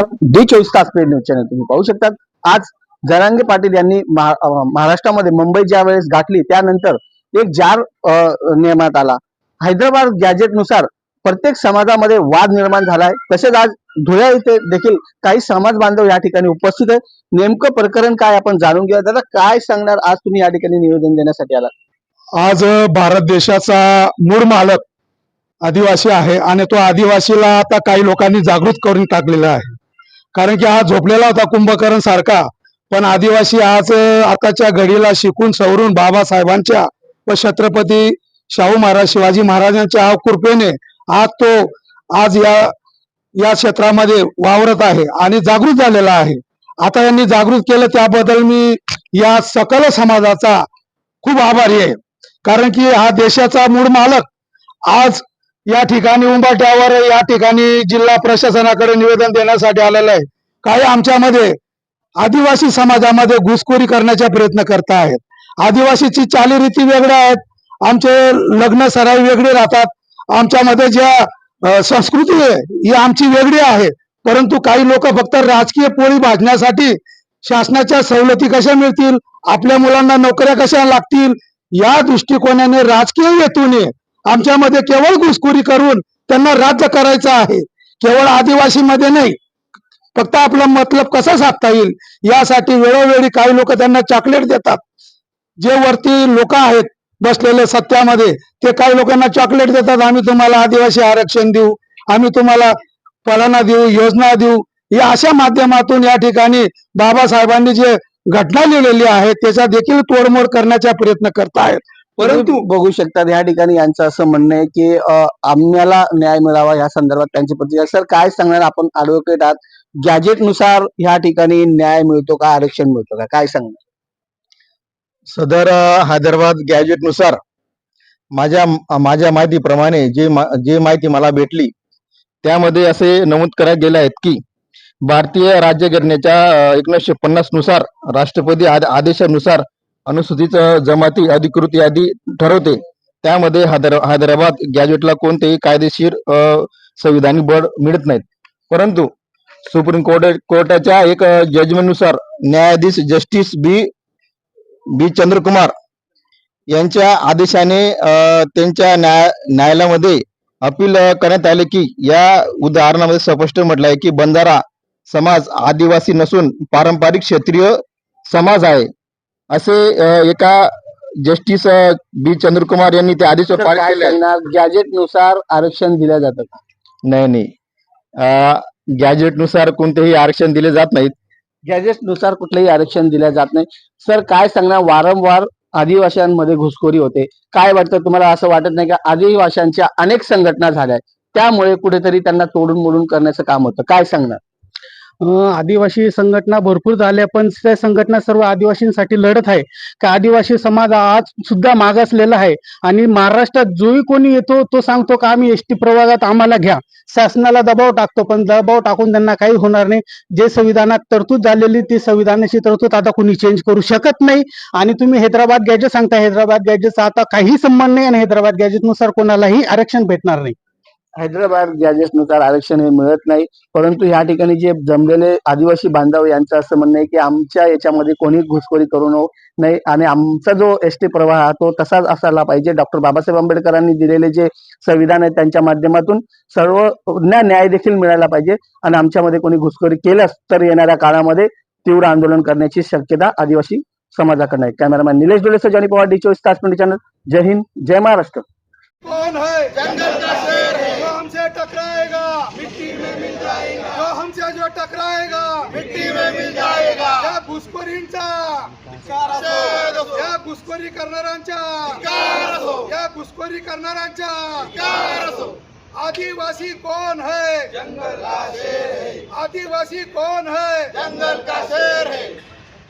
D चोवीस तास paid news channel तुम्ही पाहू शकतात. आज जरांगे पाटील यांनी महाराष्ट्रामध्ये मुंबई ज्या वेळेस गाठली त्यानंतर एक जार अं, आला. हैदराबाद गॅजेटनुसार प्रत्येक समाजामध्ये वाद निर्माण झालाय. तसेच आज धुळे इथे देखील काही समाज बांधव या ठिकाणी उपस्थित आहे नेमकं प्रकरण काय आपण जाणून घेऊया दादा काय सांगणार आज तुम्ही या ठिकाणी निवेदन देण्यासाठी आला आज भारत देशाचा मूळ मालक आदिवासी आहे आणि तो आदिवासीला आता काही लोकांनी जागृत करून टाकलेला आहे. कारण की हा झोपलेला होता कुंभकर्ण सारखा पण आदिवासी आज आताच्या घडीला शिकून सवरून बाबासाहेबांच्या व छत्रपती शाहू महाराज शिवाजी महाराजांच्या हा कृपेने आज तो आज या या क्षेत्रामध्ये वावरत आहे आणि जागृत झालेला आहे. आता यांनी जागृत केलं त्याबद्दल मी या सकल समाजाचा खूप आभारी आहे. कारण की हा देशाचा मूळ मालक आज या ठिकाणी उंबाट्यावर या ठिकाणी जिल्हा प्रशासनाकडे निवेदन देण्यासाठी आलेलं आहे. काही आमच्यामध्ये आदिवासी समाजामध्ये घुसखोरी करण्याचा प्रयत्न करत आहेत. आदिवासीची चालीरीती वेगळ्या आहेत. आमचे लग्न सराई वेगळे राहतात. आमच्यामध्ये ज्या संस्कृती आहे ही आमची वेगळी आहे. परंतु काही लोक फक्त राजकीय पोळी भाजण्यासाठी शासनाच्या सवलती कशा मिळतील? आपल्या मुलांना नोकऱ्या कशा लागतील? या दृष्टिकोनाने राजकीय हेतूने आमच्यामध्ये केवळ घुसखोरी करून त्यांना राज्य करायचं आहे. केवळ आदिवासीमध्ये नाही फक्त आपला मतलब कसा साधता येईल? यासाठी वेळोवेळी काही लोक त्यांना चॉकलेट देतात. जे वरती लोक आहेत बसलेले सत्यामध्ये ते काही लोकांना चॉकलेट देतात आम्ही तुम्हाला आदिवासी आरक्षण देऊ आम्ही तुम्हाला पळणा देऊ योजना देऊ. या अशा माध्यमातून या ठिकाणी बाबासाहेबांनी जे घटना लिहिलेली आहे त्याचा देखील तोडमोड करण्याचा प्रयत्न करतायत. परंतु बघू शकतात या ठिकाणी यांचं असं म्हणणं आहे की आम्हाला न्याय मिळावा या संदर्भात त्यांची प्रतिक्रिया. सर काय सांगणार? आपण ऍडव्होकेट आहात. गॅजेटनुसार ह्या ठिकाणी न्याय मिळतो का? आरक्षण मिळतो का? काय सांगणार? सदर हैदराबाद गॅजेटनुसार माझ्या माझ्या माहितीप्रमाणे जे मा- जे माहिती मला भेटली त्यामध्ये असे नमूद करण्यात गेले आहेत की भारतीय राज्यघटनेच्या एकोणीसशे पन्नासनुसार राष्ट्रपती आद- आदेशानुसार अनुसूचित जमाती अधिकृत यादी ठरवते. त्यामध्ये हैदराबाद गॅजेटला कोणतेही कायदेशीर संविधानिक बळ मिळत नाहीत. परंतु सुप्रीम कोर्ट कोर्टाच्या एक जजमेंटनुसार न्यायाधीश जस्टिस बी बी चंद्रकुमार यांच्या आदेशाने त्यांच्या न्याय न्यायालयामध्ये अपील करण्यात आले की या उदाहरणामध्ये स्पष्ट म्हटलं आहे की बंधारा समाज आदिवासी नसून पारंपरिक क्षेत्रीय समाज आहे. असे एका जस्टिस बी चंद्रकुमार यांनी ते आदेश सर, पारित काय केले आहे. सांगणार? गॅजेटनुसार आरक्षण दिलं जातं नाही नाही. गॅजेटनुसार कोणतेही आरक्षण दिले जात नाहीत. गॅजेटनुसार कुठलंही आरक्षण दिलं जात नाही. सर काय सांगणार? वारंवार आदिवासींमध्ये घुसखोरी होते. काय वाटतं तुम्हाला? असं वाटत नाही का? आदिवासींच्या अनेक संघटना झाल्या आहेत. त्यामुळे कुठेतरी त्यांना तोडून मोडून करण्याचं काम होतं. काय सांगणार? आदिवासी संघटना भरपूर झाल्या पण त्या संघटना सर्व आदिवासींसाठी लढत आहे. का आदिवासी समाज आज सुद्धा मागासलेला आहे. आणि महाराष्ट्रात जोही कोणी येतो तो सांगतो का आम्ही एस टी प्रवर्गात आम्हाला घ्या. शासनाला दबाव टाकतो पण दबाव टाकून त्यांना काही होणार नाही. जे संविधानात तरतूद झालेली ती संविधानाची तरतूद आता कोणी चेंज करू शकत नाही. आणि तुम्ही हैदराबाद गॅजेट सांगता हैदराबाद गॅजेटचा आता काही संबंध नाही आणि हैदराबाद गॅजेटनुसार कोणालाही आरक्षण भेटणार नाही. हैदराबाद गॅजेटनुसार आरक्षण हे मिळत नाही. परंतु ह्या ठिकाणी जे जमलेले आदिवासी बांधव यांचं असं म्हणणं आहे की आमच्या याच्यामध्ये कोणी घुसखोरी करू नये नाही. आणि आमचा जो एस टी प्रवाह आहे तो तसाच असायला पाहिजे. डॉक्टर बाबासाहेब आंबेडकरांनी दिलेले जे संविधान आहे त्यांच्या माध्यमातून सर्व न्याय न्याय देखील मिळायला पाहिजे. आणि आमच्यामध्ये कोणी घुसखोरी केल्यास तर येणाऱ्या काळामध्ये तीव्र आंदोलन करण्याची शक्यता आदिवासी समाजाकडे आहे. कॅमेरामॅन निलेश डोले जानी पवार डी चोवीस तास चॅनल. जय हिंद जय महाराष्ट्र कौन है जंगल का शेर है जो हमसे टकराएगा मिट्टी में मिल जाएगा जो हमसे जो टकराएगा मिट्टी में मिल जाएगा या घुसखोरींचा या घुसखोरी करणाऱ्यांच्या या घुसखोरी करणाऱ्यांच्या आदिवासी कौन है? जंगल का शेर है? आदिवासी कौन है? जंगल का शेर है?